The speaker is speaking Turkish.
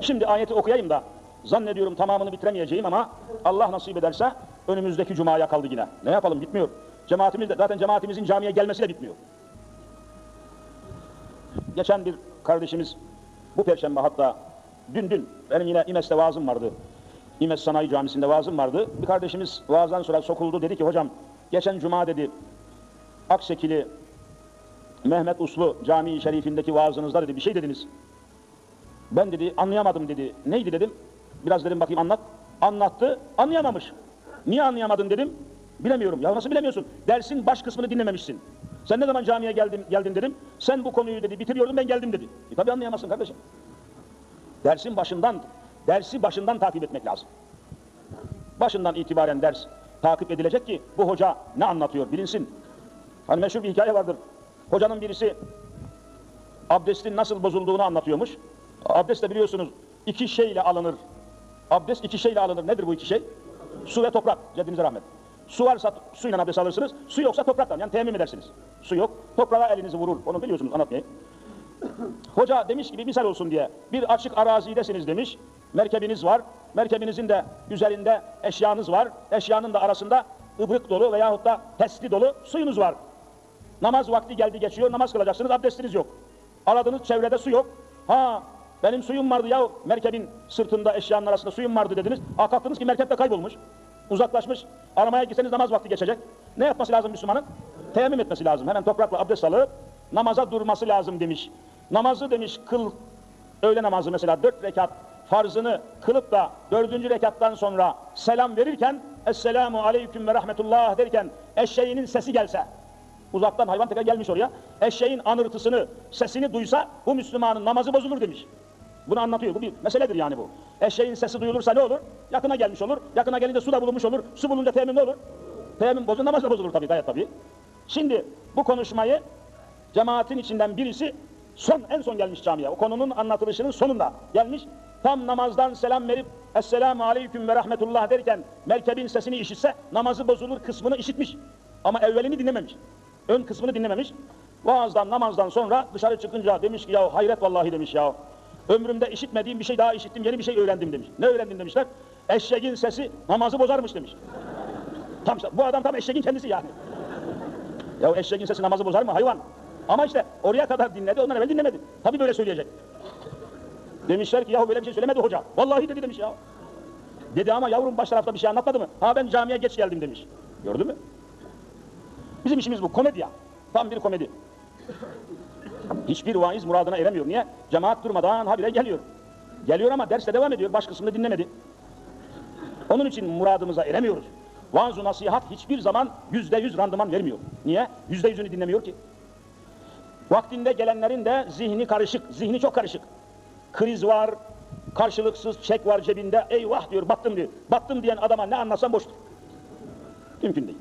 Şimdi ayeti okuyayım da zannediyorum tamamını bitiremeyeceğim ama Allah nasip ederse önümüzdeki cumaya kaldı yine. Ne yapalım bitmiyor. Cemaatimiz de zaten cemaatimizin camiye gelmesi de bitmiyor. Geçen bir kardeşimiz bu perşembe hatta dün dün benim yine İmes'te vaazım vardı. İmes Sanayi Camisi'nde vaazım vardı. Bir kardeşimiz vaazdan sonra sokuldu dedi ki hocam geçen cuma dedi Aksekili Mehmet Uslu Camii Şerifindeki vaazınızda dedi bir şey dediniz. Ben dedi anlayamadım dedi. Neydi dedim. Biraz dedim bakayım anlat. Anlattı. Anlayamamış. Niye anlayamadın dedim. Bilemiyorum. Ya nasıl bilemiyorsun? Dersin baş kısmını dinlememişsin. Sen ne zaman camiye geldin, geldin dedim. Sen bu konuyu dedi bitiriyordun ben geldim dedi. E tabi anlayamazsın kardeşim. Dersin başından, dersi başından takip etmek lazım. Başından itibaren ders takip edilecek ki bu hoca ne anlatıyor bilinsin. Hani meşhur bir hikaye vardır. Hocanın birisi abdestin nasıl bozulduğunu anlatıyormuş. Abdest de biliyorsunuz iki şeyle alınır. Abdest iki şeyle alınır. Nedir bu iki şey? Su ve toprak. Ceddimize rahmet. Su varsa suyla abdest alırsınız. Su yoksa topraktan. Yani teyemmüm edersiniz. Su yok. Toprağa elinizi vurur. Onu biliyorsunuz anlatmayayım. Hoca demiş gibi misal olsun diye bir açık arazidesiniz demiş. Merkebiniz var. Merkebinizin de üzerinde eşyanız var. Eşyanın da arasında ıbrık dolu veyahut da testi dolu suyunuz var. Namaz vakti geldi geçiyor. Namaz kılacaksınız. Abdestiniz yok. Aradığınız çevrede su yok. Ha benim suyum vardı ya merkebin sırtında eşyanın arasında suyum vardı dediniz. Ha kalktınız ki merkep de kaybolmuş. Uzaklaşmış. Aramaya gitseniz namaz vakti geçecek. Ne yapması lazım Müslümanın? Teyemmüm etmesi lazım. Hemen toprakla abdest alıp namaza durması lazım demiş. Namazı demiş kıl öğle namazı mesela dört rekat farzını kılıp da dördüncü rekattan sonra selam verirken Esselamu aleyküm ve rahmetullah derken eşeğinin sesi gelse uzaktan hayvan tekrar gelmiş oraya eşeğin anırtısını sesini duysa bu Müslümanın namazı bozulur demiş. Bunu anlatıyor. Bu bir meseledir yani bu. Eşeğin sesi duyulursa ne olur? Yakına gelmiş olur. Yakına gelince su da bulunmuş olur. Su bulunca teyemmüm ne olur? Teyemmüm bozulur, namaz da bozulur tabii gayet tabii. Şimdi bu konuşmayı cemaatin içinden birisi son en son gelmiş camiye. O konunun anlatılışının sonunda gelmiş. Tam namazdan selam verip Esselamu aleyküm ve rahmetullah derken merkebin sesini işitse namazı bozulur kısmını işitmiş. Ama evvelini dinlememiş. Ön kısmını dinlememiş. Vaazdan namazdan sonra dışarı çıkınca demiş ki ya hayret vallahi demiş ya. Ömrümde işitmediğim bir şey daha işittim, yeni bir şey öğrendim demiş. Ne öğrendim demişler? Eşeğin sesi namazı bozarmış demiş. Tam, bu adam tam eşeğin kendisi yani. Ya eşeğin sesi namazı bozar mı hayvan? Ama işte oraya kadar dinledi, ondan evvel dinlemedi. Tabii böyle söyleyecek. Demişler ki yahu böyle bir şey söylemedi hoca. Vallahi dedi demiş ya. Dedi ama yavrum baş tarafta bir şey anlatmadı mı? Ha ben camiye geç geldim demiş. Gördün mü? Bizim işimiz bu. Komedi ya. Tam bir komedi. Hiçbir vaiz muradına eremiyor. Niye? Cemaat durmadan habire geliyor. Geliyor ama derste devam ediyor. Baş kısmını dinlemedi. Onun için muradımıza eremiyoruz. Vaaz-ı nasihat hiçbir zaman yüzde yüz randıman vermiyor. Niye? Yüzde yüzünü dinlemiyor ki. Vaktinde gelenlerin de zihni karışık, zihni çok karışık. Kriz var, karşılıksız çek var cebinde, eyvah diyor, battım diyor. Battım diyen adama ne anlatsan boştur. Mümkün değil.